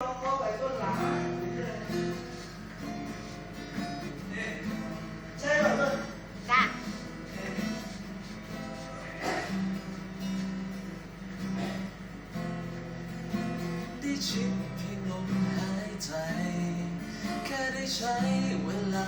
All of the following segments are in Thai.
ใช่เหรอจ้ะได้ชิดเพียงลมหายใจ แค่ได้ใช้เวลา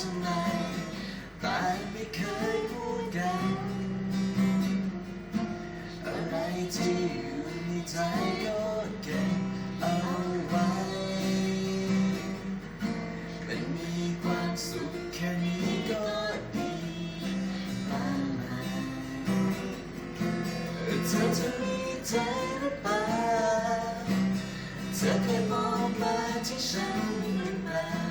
ท่านั้นแต่ไม่เคยพูดกัน อะไรที่อยู่ในใจก็เก็บเอาไว้ มันมีความสุขแค่นี้ก็ดีมากมายเธอจะมีใจหรือเปล่าเธอเคยมองมาที่ฉันหรือเปล่า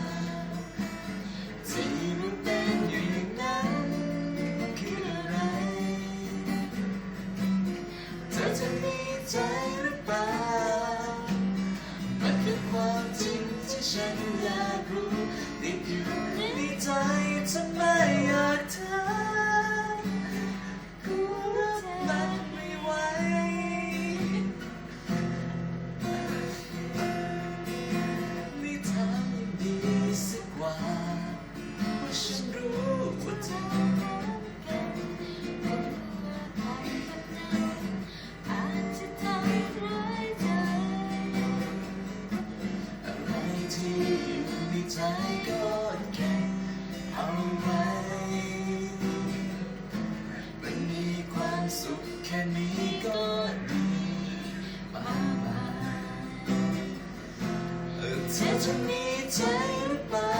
คือความจริงที่ฉันอยากรู้ติดอยู่ในใจทำไม ใจก็แข็งเอาไว้มันมีความสุขแค่นี้ก็ดีมากมายเออเธอจะมีใจหรือเปล่า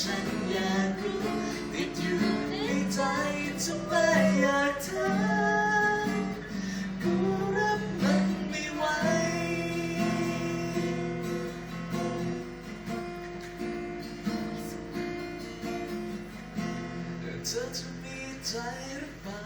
ฉันอยากรู้ติดอยู่ในใจทำไมอยากทำกูรับมันไม่ไหวเธอจะมีใจหรือเปล่า